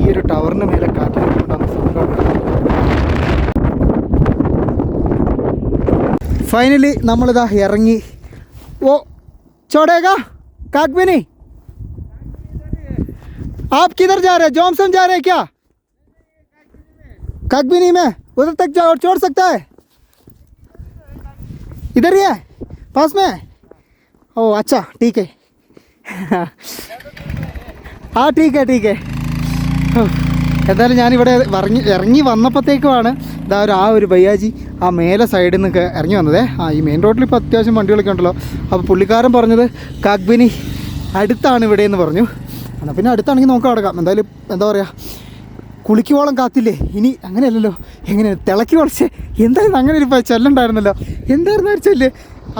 ഈ ഒരു ടവറിന് മേലെ കാറ്റ് നിൽക്കുന്നുണ്ടോ സൗണ്ട് फाइनली നമ്മളിതാ ഇറങ്ങി वो छोड़ेगा काकबिनी आप किधर जा रहे हैं जॉमसन जा रहे हैं क्या काकबिनी में उधर तक जा और छोड़ सकता है इधर ही है पास में ओ अच्छा ठीक है हाँ ठीक है ठीक है എന്തായാലും ഞാനിവിടെ ഇറങ്ങി ഇറങ്ങി വന്നപ്പോഴത്തേക്കുമാണ് ഇതാ ഒരു ആ ഒരു ബയ്യാജി ആ മേലെ സൈഡിൽ നിന്ന് ഇറങ്ങി വന്നതേ. ആ ഈ മെയിൻ റോഡിൽ ഇപ്പോൾ അത്യാവശ്യം വണ്ടികളൊക്കെ ഉണ്ടല്ലോ. അപ്പോൾ പുള്ളിക്കാരൻ പറഞ്ഞത് കാഗ്ബിനി അടുത്താണ് ഇവിടെ എന്ന് പറഞ്ഞു. എന്നാൽ പിന്നെ അടുത്താണെങ്കിൽ നോക്കാം അടക്കാം എന്തായാലും എന്താ പറയുക കുളിക്കുവോളം കാത്തില്ലേ? ഇനി അങ്ങനെയല്ലല്ലോ. എങ്ങനെ തിളക്കി കുറച്ച് എന്തായിരുന്നു അങ്ങനെ ഒരു ചെല്ലുണ്ടായിരുന്നല്ലോ. എന്തായിരുന്നു ഒരു ചെല്ല്?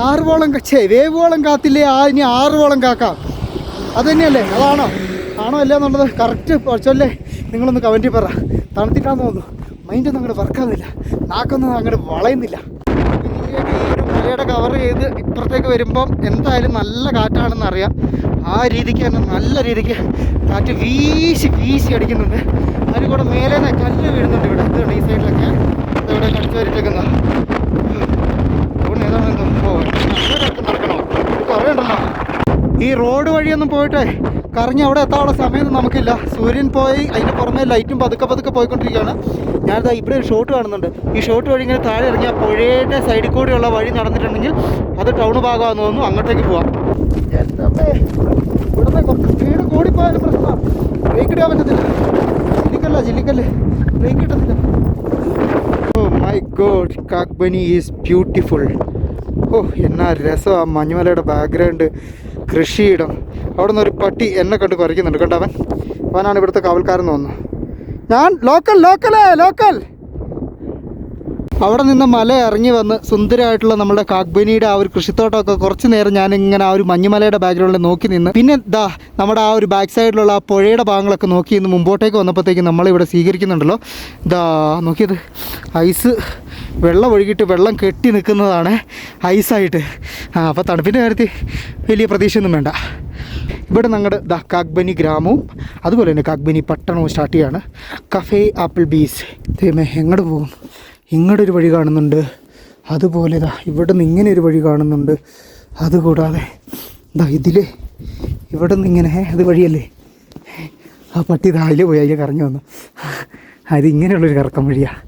ആറുവോളം ചേ വേവോളം കാത്തില്ലേ? ആ ഇനി ആറുവോളം കാക്കാം. അത് തന്നെയല്ലേ അതാണോ? ആണോ അല്ലേ എന്നുള്ളത് കറക്റ്റ് കുറച്ചല്ലേ നിങ്ങളൊന്ന് കമന്റിൽ പറ. തണുത്തിട്ടാന്ന് തോന്നുന്നു. മൈൻഡൊന്നും അങ്ങോട്ട് വർക്കാവുന്നില്ല. നാക്കൊന്നും അങ്ങോട്ട് വളയുന്നില്ല. മലയുടെ കവർ ചെയ്ത് ഇപ്പുറത്തേക്ക് വരുമ്പം എന്തായാലും നല്ല കാറ്റാണെന്ന് അറിയാം. ആ രീതിക്ക് തന്നെ നല്ല രീതിക്ക് കാറ്റ് വീശി വീശി അടിക്കുന്നുണ്ട്. അതിന് കൂടെ മേലെ നിന്ന് കല്ല് വീഴുന്നുണ്ട് ഇവിടെ. എന്തുകൊണ്ട് ഈ സൈഡിലൊക്കെ. ഇവിടെ കടിച്ചു വരിട്ടേക്കുന്ന ഈ റോഡ് വഴിയൊന്നും പോയിട്ട് കറങ്ങി അവിടെ എത്താനുള്ള സമയമൊന്നും നമുക്കില്ല. സൂര്യൻ പോയി അതിന്റെ പുറമെ ലൈറ്റും പതുക്കെ പതുക്കെ പോയിക്കൊണ്ടിരിക്കുകയാണ്. ഞാനിതാ ഇവിടെ ഒരു ഷോട്ട് കാണുന്നുണ്ട്. ഈ ഷോട്ട് വഴി ഇങ്ങനെ താഴെ ഇറങ്ങിയ പുഴയുടെ സൈഡിൽ കൂടെയുള്ള വഴി നടന്നിട്ടുണ്ടെങ്കിൽ അത് ടൗൺ ഭാഗമാണെന്ന് തോന്നുന്നു. അങ്ങോട്ടേക്ക് പോവാം. കുറച്ച് സ്പീഡ് കൂടിപ്പോയാലും പ്രശ്നമാണ് ബ്രേക്ക് ഇടാൻ പറ്റത്തില്ല. ജില്ലിക്കല്ല ജില്ലിക്കല്ലേ ബ്രേക്ക് കിട്ടത്തില്ല ഓ my God Kagbeni is beautiful ഓ എന്നാ രസം ആ മഞ്ഞുമലയുടെ ബാക്ക്ഗ്രൗണ്ട് കൃഷിയിടം. അവിടെ നിന്ന് ഒരു പട്ടി എന്നെ കണ്ട് കുറയ്ക്കുന്നുണ്ട് കണ്ടവൻ അവനാണ് ഇവിടുത്തെ കാവൽക്കാരൻ തോന്നുന്നു. ഞാൻ ലോക്കൽ ലോക്കലേ ലോക്കൽ അവിടെ നിന്ന് മല ഇറങ്ങി വന്ന് സുന്ദരമായിട്ടുള്ള നമ്മുടെ കാക്ബനിയുടെ ആ ഒരു കൃഷിത്തോട്ടമൊക്കെ കുറച്ച് നേരം ഞാൻ ഇങ്ങനെ ആ ഒരു മഞ്ഞുമലയുടെ ബാക്ക്ഗ്രൗണ്ടിൽ നോക്കി നിന്ന് പിന്നെ ദാ നമ്മുടെ ആ ഒരു ബാക്ക് സൈഡിലുള്ള ആ പുഴയുടെ ഭാഗങ്ങളൊക്കെ നോക്കി ഇന്ന് മുമ്പോട്ടേക്ക് വന്നപ്പോഴത്തേക്ക് നമ്മളിവിടെ സ്വീകരിക്കുന്നുണ്ടല്ലോ. ദാ നോക്കിയത് ഐസ് വെള്ളം ഒഴുകിയിട്ട് വെള്ളം കെട്ടി നിൽക്കുന്നതാണ് ഐസായിട്ട് ആ അപ്പോൾ തണുപ്പിന്റെ കാര്യത്തിൽ വലിയ പ്രതീക്ഷയൊന്നും വേണ്ട. ഇവിടെ ഞങ്ങളുടെ ദ കാക്ബനി ഗ്രാമവും അതുപോലെ തന്നെ കാക്ബനി പട്ടണവും സ്റ്റാർട്ട് ചെയ്യാണ്. കഫേ ആപ്പിൾ ബീസ് തേമേ എങ്ങോട്ട് പോകും? ഇങ്ങോട്ട് ഒരു വഴി കാണുന്നുണ്ട്. അതുപോലെ ഇതാ ഇവിടെ നിന്ന് ഇങ്ങനെ ഒരു വഴി കാണുന്നുണ്ട്. അതുകൂടാതെ ഇതാ ഇതിൽ ഇവിടെ നിന്ന് ഇങ്ങനെ അത് വഴിയല്ലേ? ആ പട്ടി താഴെ പോയി അതിൽ കറങ്ങി വന്നു. അത് ഇങ്ങനെയുള്ളൊരു കറക്കം വഴിയാണ്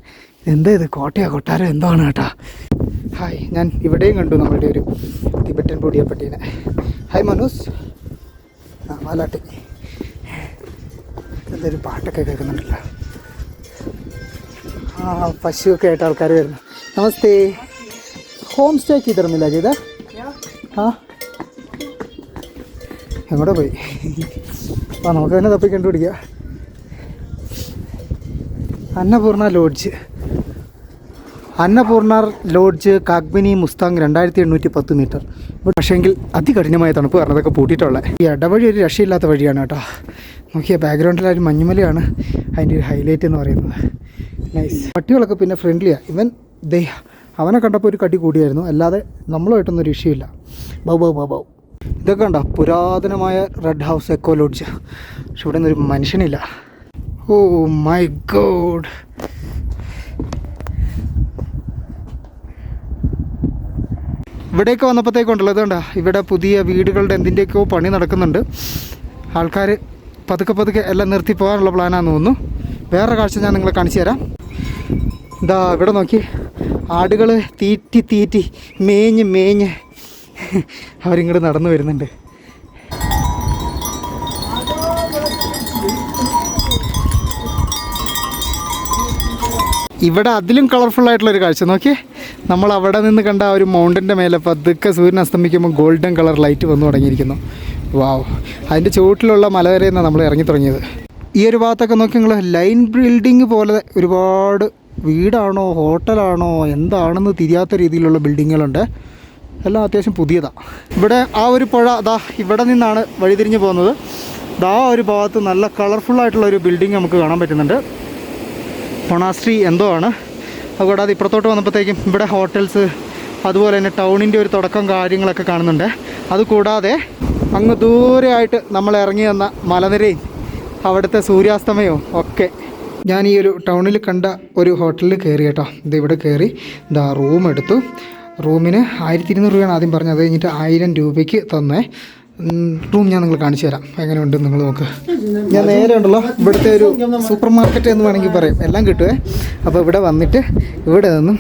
എന്താ ഇത്? കോട്ടയോ കൊട്ടാരോ? എന്താണ് കേട്ടാ? ഹായ് ഞാൻ ഇവിടെയും കണ്ടു നമ്മളുടെ ഒരു ടിബറ്റൻ പൊടിയ പട്ടീനെ. ഹായ് മനോസ്. ആ വാലാട്ടി. എന്തൊരു പാട്ടൊക്കെ കേൾക്കുന്നുണ്ടല്ലോ. പശുവൊക്കെ ആയിട്ട് ആൾക്കാർ വരുന്നു. നമസ്തേ. ഹോം സ്റ്റേക്ക് തരുന്നില്ല ചെയ്ത ആ? എങ്ങോട്ട് പോയി? ആ നമുക്ക് തന്നെ തപ്പി കണ്ടുപിടിക്കുക അന്നപൂർണ ലോഡ്ജ്. അന്നപൂർണ ലോഡ്ജ് കാഗ്ബിനി മുസ്താങ് രണ്ടായിരത്തി എണ്ണൂറ്റി പത്ത് മീറ്റർ പക്ഷേങ്കിൽ അതികഠിനമായ തണുപ്പ് കാരണം അതൊക്കെ പൂട്ടിയിട്ടുള്ളത്. ഈ ഇടവഴി ഒരു രക്ഷയില്ലാത്ത വഴിയാണ് കേട്ടോ. നോക്കിയ ബാക്ക്ഗ്രൗണ്ടിൽ ഒരു മഞ്ഞുമലയാണ് അതിന്റെ ഒരു ഹൈലൈറ്റ് എന്ന് പറയുന്നത്. നൈസ് പട്ടികളൊക്കെ പിന്നെ ഫ്രണ്ട്ലിയാണ് ഇവൻ ദേ അവനെ കണ്ടപ്പോൾ ഒരു കടി കൂടിയായിരുന്നു. അല്ലാതെ നമ്മളുമായിട്ടൊന്നും ഒരു ഇഷ്യൂ ഇല്ല. ബൗ ബൗ ബൗ ഇതൊക്കെ കണ്ടോ? പുരാതനമായ റെഡ് ഹൗസ് എക്കോ ലോഡ്ജ് പക്ഷെ ഇവിടെ നിന്നൊരു മനുഷ്യനില്ല. Oh my God. ഇവിടേക്ക് വന്നപ്പോഴത്തേക്കുണ്ടല്ലോ ഇതുണ്ട ഇവിടെ പുതിയ വീടുകളുടെ എന്തിന്റെയൊക്കെയോ പണി നടക്കുന്നുണ്ട്. ആൾക്കാർ പതുക്കെ പതുക്കെ എല്ലാം നിർത്തി പോകാനുള്ള പ്ലാനാണെന്ന് തോന്നുന്നു. വേറെ കാഴ്ച ഞാൻ നിങ്ങളെ കാണിച്ചു തരാം. ഇതാ ഇവിടെ നോക്കി. ആടുകൾ തീറ്റി തീറ്റി മേഞ്ഞ് മേഞ്ഞ് അവരിങ്ങോട്ട് നടന്നു വരുന്നുണ്ട്. ഇവിടെ അതിലും കളർഫുൾ ആയിട്ടുള്ള ഒരു കാഴ്ച. നോക്കിയേ നമ്മൾ അവിടെ നിന്ന് കണ്ട ആ ഒരു മൗണ്ടന്റെ മേലെ പതുക്കെ സൂര്യൻ അസ്തമിക്കുമ്പോൾ ഗോൾഡൻ കളർ ലൈറ്റ് വന്നു തുടങ്ങിയിരിക്കുന്നു. വാവ് അതിന്റെ ചുവട്ടിലുള്ള മലവരെയെന്നാണ് നമ്മൾ ഇറങ്ങി തുടങ്ങിയത്. ഈ ഒരു ഭാഗത്തൊക്കെ നോക്കി നിങ്ങൾ ലൈൻ ബിൽഡിങ് പോലെ ഒരുപാട് വീടാണോ ഹോട്ടലാണോ എന്താണെന്ന് തിരിയാത്ത രീതിയിലുള്ള ബിൽഡിങ്ങുകളുണ്ട്. എല്ലാം അത്യാവശ്യം പുതിയതാണ് ഇവിടെ ആ ഒരു പുഴ അതാ ഇവിടെ നിന്നാണ് വഴിതിരിഞ്ഞ് പോകുന്നത്. ദാ ഒരു ഭാഗത്ത് നല്ല കളർഫുള്ളായിട്ടുള്ള ഒരു ബിൽഡിംഗ് നമുക്ക് കാണാൻ പറ്റുന്നുണ്ട്. മൊണാസ്ട്രി എന്തോ ആണ്. അതുകൂടാതെ ഇപ്പുറത്തോട്ട് വന്നപ്പോഴത്തേക്കും ഇവിടെ ഹോട്ടൽസ് അതുപോലെ തന്നെ ടൗണിന്റെ ഒരു തുടക്കം കാര്യങ്ങളൊക്കെ കാണുന്നുണ്ട്. അതുകൂടാതെ അങ്ങ് ദൂരെയായിട്ട് നമ്മൾ ഇറങ്ങി വന്ന മലനിരയും അവിടുത്തെ സൂര്യാസ്തമയവും ഒക്കെ ഞാൻ ഈ ഒരു ടൗണിൽ കണ്ട ഒരു ഹോട്ടലിൽ കയറി കേട്ടോ. ഇത് ഇവിടെ കയറി. ഇതാ റൂം എടുത്തു. റൂമിന് ആയിരത്തി ഇരുന്നൂറ് രൂപയാണ് ആദ്യം പറഞ്ഞത്. അത് കഴിഞ്ഞിട്ട് ആയിരം രൂപയ്ക്ക് തന്നേ. റൂം ഞാൻ നിങ്ങൾ കാണിച്ചു തരാം. എങ്ങനെയുണ്ട് നിങ്ങൾ നോക്ക്. ഞാൻ നേരെ ഉണ്ടല്ലോ. ഇവിടുത്തെ ഒരു സൂപ്പർ മാർക്കറ്റ് എന്ന് വേണമെങ്കിൽ പറയും. എല്ലാം കിട്ടുമേ അപ്പോൾ ഇവിടെ വന്നിട്ട് ഇവിടെ നിന്നും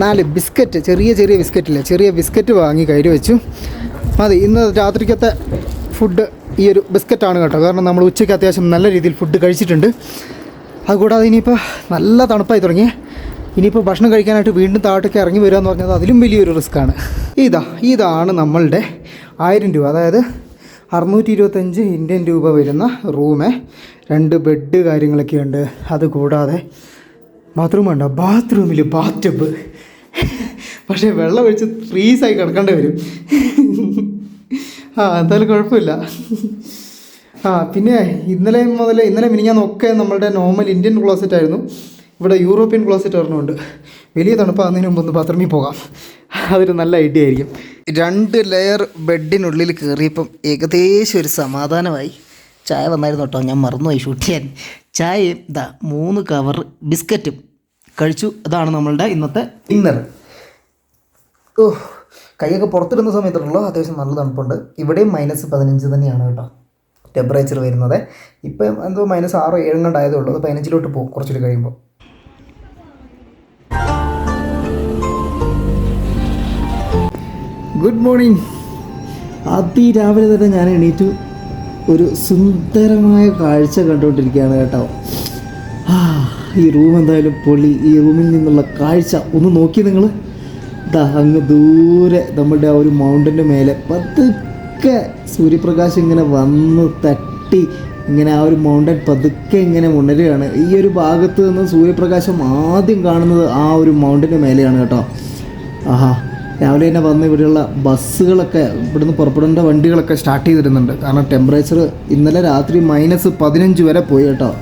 നാല് ബിസ്ക്കറ്റ് ചെറിയ ചെറിയ ബിസ്ക്കറ്റില്ല? ചെറിയ ബിസ്ക്കറ്റ് വാങ്ങി കയ്യിൽ വെച്ചു. മതി. ഇന്ന് രാത്രിക്കത്തെ ഫുഡ് ഈ ഒരു ബിസ്ക്കറ്റാണ് കേട്ടോ. കാരണം നമ്മൾ ഉച്ചയ്ക്ക് അത്യാവശ്യം നല്ല രീതിയിൽ ഫുഡ് കഴിച്ചിട്ടുണ്ട്. അതുകൂടാതെ ഇനിയിപ്പോൾ നല്ല തണുപ്പായി തുടങ്ങി. ഇനിയിപ്പോൾ ഭക്ഷണം കഴിക്കാനായിട്ട് വീണ്ടും താഴോട്ടൊക്കെ ഇറങ്ങി വരിക എന്ന് പറഞ്ഞാൽ അതിലും വലിയൊരു റിസ്ക്കാണ് ഇതാ ഇതാണ് നമ്മളുടെ ആയിരം രൂപ. അതായത് അറുന്നൂറ്റി ഇരുപത്തഞ്ച് ഇന്ത്യൻ രൂപ വരുന്ന റൂമ് രണ്ട് ബെഡ് കാര്യങ്ങളൊക്കെ ഉണ്ട്. അതുകൂടാതെ ബാത്റൂം ഉണ്ടോ? ബാത്റൂമിൽ ടബ് പക്ഷേ വെള്ളം ഒഴിച്ച് ഫ്രീസായി കിടക്കേണ്ടി വരും. ആ എന്തായാലും കുഴപ്പമില്ല. ആ പിന്നെ ഇന്നലെ മുതൽ ഇന്നലെ മിനിഞ്ഞാന്നൊക്കെ നമ്മളുടെ നോർമൽ ഇന്ത്യൻ ക്ലോസറ്റ് ആയിരുന്നു. ഇവിടെ യൂറോപ്യൻ ക്ലോസറ്റ് ഒരെണ്ണമുണ്ട്. വലിയ തണുപ്പാകുന്നതിന് മുമ്പ് ഒന്ന് ബാത്റൂമിൽ പോകാം. അതൊരു നല്ല ഐഡിയ ആയിരിക്കും. രണ്ട് ലെയർ ബെഡിനുള്ളിൽ കയറിയപ്പം ഏകദേശം ഒരു സമാധാനമായി. ചായ വന്നായിരുന്നു കേട്ടോ. ഞാൻ മറന്നുപോയി ഷൂട്ട് ചെയ്യാൻ. ചായയും ഇതാ മൂന്ന് കവർ ബിസ്ക്കറ്റും കഴിച്ചു. അതാണ് നമ്മളുടെ ഇന്നത്തെ ഡിന്നർ ഓ കൈയൊക്കെ പുറത്തിടുന്ന സമയത്തുള്ളൂ അത്യാവശ്യം നല്ല തണുപ്പുണ്ട്. ഇവിടെയും മൈനസ് പതിനഞ്ച് തന്നെയാണ് കേട്ടോ. ടെമ്പറേച്ചർ വരുന്നത്. ഇപ്പം എന്തോ മൈനസ് ആറോ ഏഴും കണ്ടായതേ ഉള്ളൂ. അത് പതിനഞ്ചിലോട്ട് പോകും കുറച്ചുകൂടി കഴിയുമ്പോൾ. ഗുഡ് മോർണിംഗ് അതിരാവിലെ തന്നെ ഞാൻ എണീറ്റു. ഒരു സുന്ദരമായ കാഴ്ച കണ്ടുകൊണ്ടിരിക്കുകയാണ് കേട്ടോ. ഈ റൂം എന്തായാലും പൊളി. ഈ റൂമിൽ നിന്നുള്ള കാഴ്ച ഒന്ന് നോക്കി നിങ്ങൾ ദാ അങ്ങ് ദൂരെ നമ്മളുടെ ആ ഒരു മൗണ്ടന്റെ മേലെ പത്ത് പതുക്കെ സൂര്യപ്രകാശം ഇങ്ങനെ വന്ന് തട്ടി ഇങ്ങനെ ആ ഒരു മൗണ്ടൻ പതുക്കെ ഇങ്ങനെ ഉണരുകയാണ് ഈ ഒരു ഭാഗത്ത് നിന്ന് സൂര്യപ്രകാശം ആദ്യം കാണുന്നത് ആ ഒരു മൗണ്ടന്റെ മേലെയാണ് കേട്ടോ. ആഹാ രാവിലെ തന്നെ വന്ന് ഇവിടെയുള്ള ബസ്സുകളൊക്കെ ഇവിടുന്ന് പുറപ്പെടേണ്ട വണ്ടികളൊക്കെ സ്റ്റാർട്ട് ചെയ്തിരുന്നുണ്ട്. കാരണം ടെമ്പറേച്ചർ ഇന്നലെ രാത്രി മൈനസ് പതിനഞ്ച് വരെ പോയി കേട്ടോ.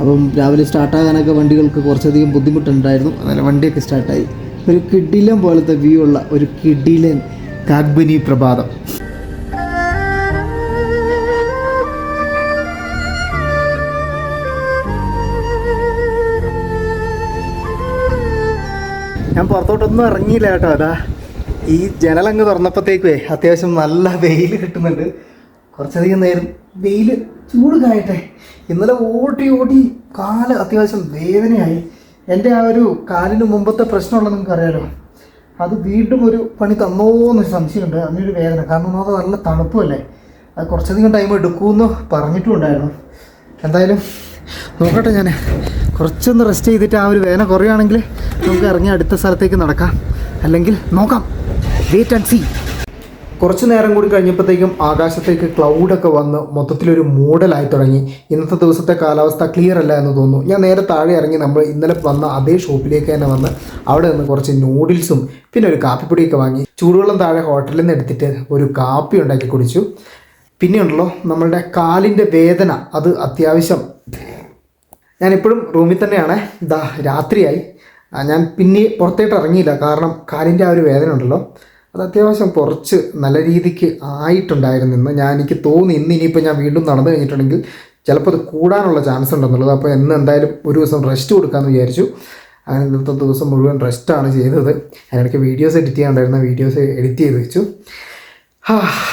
അപ്പം രാവിലെ സ്റ്റാർട്ടാകാനൊക്കെ വണ്ടികൾക്ക് കുറച്ചധികം ബുദ്ധിമുട്ടുണ്ടായിരുന്നു. അങ്ങനെ വണ്ടിയൊക്കെ സ്റ്റാർട്ടായി ഒരു കിഡിലൻ പോലത്തെ വ്യൂ ഉള്ള ഒരു കിഡിലൻ കാഗ്ബനി പ്രഭാതം. ഞാൻ പുറത്തോട്ടൊന്നും ഇറങ്ങിയില്ല കേട്ടോ. അതാ ഈ ജനലങ്ങ് തുറന്നപ്പോഴത്തേക്കുവേ അത്യാവശ്യം നല്ല വെയിൽ കിട്ടുന്നുണ്ട്. കുറച്ചധികം നേരം വെയിൽ ചൂട് കായട്ടെ. ഇന്നലെ ഓടി ഓടി കാൽ അത്യാവശ്യം വേദനയായി. എന്റെ ആ ഒരു കാലിന് മുമ്പത്തെ പ്രശ്നമുള്ളത് നിങ്ങൾക്ക് അറിയാലോ. അത് വീണ്ടും ഒരു പണി തന്നോ എന്ന് സംശയമുണ്ട്. അതിനൊരു വേദന. കാരണം അത് നല്ല തണുപ്പല്ലേ. അത് കുറച്ചധികം ടൈം എടുക്കുമെന്ന് പറഞ്ഞിട്ടുണ്ടായിരുന്നു എന്തായാലും നോക്കട്ടെ ഞാൻ കുറച്ചൊന്ന് റെസ്റ്റ് ചെയ്തിട്ട് ആ ഒരു വേദന കുറയുകയാണെങ്കിൽ നമുക്ക് ഇറങ്ങി അടുത്ത സ്ഥലത്തേക്ക് നടക്കാം. അല്ലെങ്കിൽ നോക്കാം. വെയിറ്റ് ആൻഡ് സീ കുറച്ച് നേരം കൂടി കഴിഞ്ഞപ്പോഴത്തേക്കും ആകാശത്തേക്ക് ക്ലൗഡൊക്കെ വന്ന് മൊത്തത്തിലൊരു മൂടലായി തുടങ്ങി. ഇന്നത്തെ ദിവസത്തെ കാലാവസ്ഥ ക്ലിയർ അല്ല എന്ന് തോന്നുന്നു. ഞാൻ നേരെ താഴെ ഇറങ്ങി നമ്മൾ ഇന്നലെ വന്ന അതേ ഷോപ്പിലേക്ക് തന്നെ വന്ന് അവിടെ നിന്ന് കുറച്ച് നൂഡിൽസും പിന്നെ ഒരു കാപ്പിപ്പൊടിയൊക്കെ വാങ്ങി. ചൂടുവെള്ളം താഴെ ഹോട്ടലിൽ നിന്ന് എടുത്തിട്ട് ഒരു കാപ്പി ഉണ്ടാക്കി കുടിച്ചു. പിന്നെയുണ്ടല്ലോ നമ്മളുടെ കാലിന്റെ വേദന. അത് അത്യാവശ്യം ഞാനിപ്പോഴും റൂമിൽ തന്നെയാണ്. ഇതാ രാത്രിയായി. ഞാൻ പിന്നെ പുറത്തേട്ട് ഇറങ്ങിയില്ല. കാരണം കാലിന്റെ ആ ഒരു വേദന ഉണ്ടല്ലോ. അത് അത്യാവശ്യം കുറച്ച് നല്ല രീതിക്ക് ആയിട്ടുണ്ടായിരുന്നു ഇന്ന്. ഞാൻ എനിക്ക് തോന്നി ഇന്ന് ഇനിയിപ്പോൾ ഞാൻ വീണ്ടും നടന്നു കഴിഞ്ഞിട്ടുണ്ടെങ്കിൽ ചിലപ്പോൾ അത് കൂടാനുള്ള ചാൻസ് ഉണ്ടെന്നുള്ളത്. അപ്പോൾ ഇന്ന് എന്തായാലും ഒരു ദിവസം റെസ്റ്റ് കൊടുക്കാമെന്ന് വിചാരിച്ചു. അങ്ങനെ ഇന്നത്തെ ദിവസം മുഴുവൻ റെസ്റ്റാണ് ചെയ്തത്. അതിനിടയ്ക്ക് വീഡിയോസ് എഡിറ്റ് ചെയ്യാണ്ടായിരുന്ന വീഡിയോസ് എഡിറ്റ് ചെയ്ത് വെച്ചു.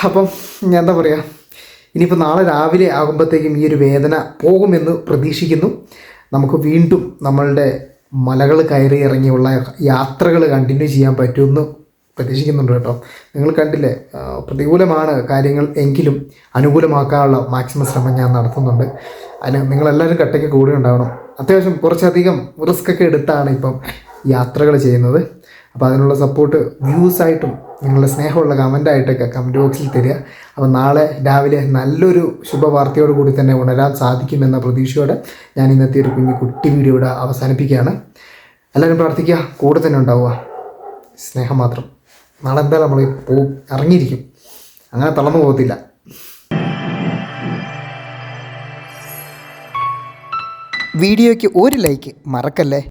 അപ്പം ഞാൻ എന്താ പറയുക ഇനിയിപ്പോൾ നാളെ രാവിലെ ആകുമ്പോഴത്തേക്കും ഈ ഒരു വേദന പോകുമെന്ന് പ്രതീക്ഷിക്കുന്നു. നമുക്ക് വീണ്ടും നമ്മളുടെ മലകൾ കയറി ഇറങ്ങിയുള്ള യാത്രകൾ കണ്ടിന്യൂ ചെയ്യാൻ പറ്റുമെന്ന് പ്രതീക്ഷിക്കുന്നുണ്ട് കേട്ടോ. നിങ്ങൾ കണ്ടില്ലേ പ്രതികൂലമാണ് കാര്യങ്ങൾ എങ്കിലും അനുകൂലമാക്കാനുള്ള മാക്സിമം ശ്രമം ഞാൻ നടത്തുന്നുണ്ട്. അതിന് നിങ്ങളെല്ലാവരും കട്ടയ്ക്ക് കൂടെ ഉണ്ടാവണം. അത്യാവശ്യം കുറച്ചധികം റിസ്ക് ഒക്കെ എടുത്താണ് ഇപ്പം യാത്രകൾ ചെയ്യുന്നത്. അപ്പോൾ അതിനുള്ള സപ്പോർട്ട് വ്യൂസായിട്ടും നിങ്ങളുടെ സ്നേഹമുള്ള കമന്റായിട്ടൊക്കെ കമന്റ് ബോക്സിൽ തരിക. അപ്പോൾ നാളെ രാവിലെ നല്ലൊരു ശുഭവാർത്തയോട് കൂടി തന്നെ ഉണരാൻ സാധിക്കുമെന്ന പ്രതീക്ഷയോടെ ഞാൻ ഇന്നത്തെ ഒരു കുഞ്ഞു കുട്ടി വീഡിയോ ഇവിടെ അവസാനിപ്പിക്കുകയാണ്. എല്ലാവരും പ്രാർത്ഥിക്കുക. കൂടെ തന്നെ ഉണ്ടാവുക. സ്നേഹം മാത്രം. നാളെ എന്തായാലും നമ്മൾ പോ ഇറങ്ങിയിരിക്കും. അങ്ങനെ തളർന്നു പോകത്തില്ല. വീഡിയോയ്ക്ക് ഒരു ലൈക്ക് മറക്കല്ലേ?